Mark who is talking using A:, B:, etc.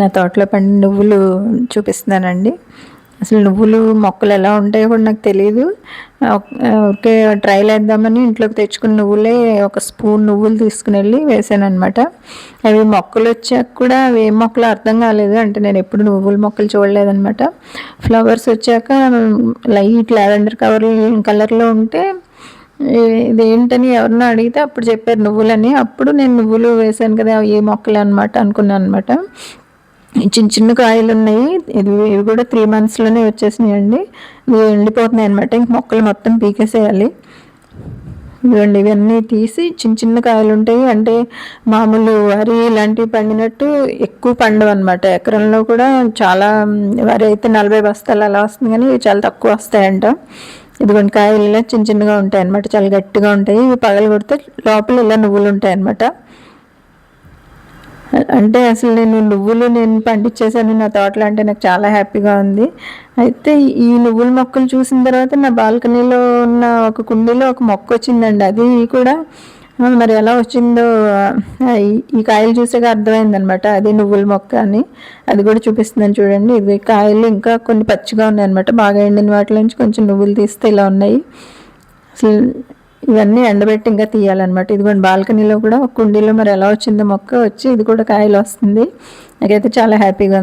A: నా తోటలో పండిన నువ్వులు చూపిస్తున్నానండి. అసలు నువ్వులు మొక్కలు ఎలా ఉంటాయో కూడా నాకు తెలియదు ఓకే ట్రైల్ వేద్దామని ఇంట్లోకి తెచ్చుకున్న నువ్వులే ఒక స్పూన్ నువ్వులు తీసుకుని వెళ్ళి వేసాను అనమాట అవి మొక్కలు వచ్చాక కూడా అవి ఏం మొక్కలు అర్థం కాలేదు. అంటే నేను ఎప్పుడు నువ్వుల మొక్కలు చూడలేదనమాట ఫ్లవర్స్ వచ్చాక లైట్ లావెండర్ కవర్ కలర్లో ఉంటే ఇదేంటని ఎవరినో అడిగితే అప్పుడు చెప్పారు నువ్వులని. అప్పుడు నేను నువ్వులు వేసాను కదా ఏ మొక్కలు అనమాట అనుకున్నాను అనమాట చిన్న చిన్న కాయలు ఉన్నాయి ఇది ఇవి కూడా త్రీ మంత్స్లోనే వచ్చేసినాయి అండి ఇవి ఎండిపోతున్నాయి అనమాట ఇంక మొక్కలు మొత్తం పీకేసేయాలి. ఇవ్వండి ఇవన్నీ తీసి చిన్న చిన్న కాయలు ఉంటాయి అంటే మామూలు వరి ఇలాంటివి పండినట్టు ఎక్కువ పండవు అనమాట ఎకరంలో కూడా చాలా వరి అయితే నలభై బస్తాలు అలా వస్తుంది కానీ ఇవి చాలా తక్కువ వస్తాయంట. ఇదిగోండి కాయలు ఇలా చిన్న చిన్నగా ఉంటాయి అనమాట చాలా గట్టిగా ఉంటాయి. ఇవి పగలు కొడితే లోపల ఇలా నువ్వులు ఉంటాయి అనమాట అంటే అసలు నేను నువ్వులు నేను పండించేసాను నా తోటలో అంటే నాకు చాలా హ్యాపీగా ఉంది. అయితే ఈ నువ్వుల మొక్కలు చూసిన తర్వాత నా బాల్కనీలో ఉన్న ఒక కుండీలో ఒక మొక్క వచ్చిందండి. అది కూడా మరి ఎలా వచ్చిందో ఈ కాయలు చూసాక అర్థమైందనమాట. అది నువ్వుల మొక్క అని. అది కూడా చూపిస్తుందని చూడండి. ఇది కాయలు ఇంకా కొన్ని పచ్చిగా ఉన్నాయి అనమాట బాగా ఎండిన వాటి నుంచి కొంచెం నువ్వులు తీస్తే ఇలా ఉన్నాయి. అసలు ఇవన్నీ ఎండబెట్టి ఇంకా తీయాలన్నమాట. ఇదిగోండి బాల్కనీలో కూడా కుండీలో మరి ఎలా వచ్చిందో మొక్క వచ్చి ఇది కూడా కాయలు వస్తుంది. నాకైతే చాలా హ్యాపీగా ఉంది.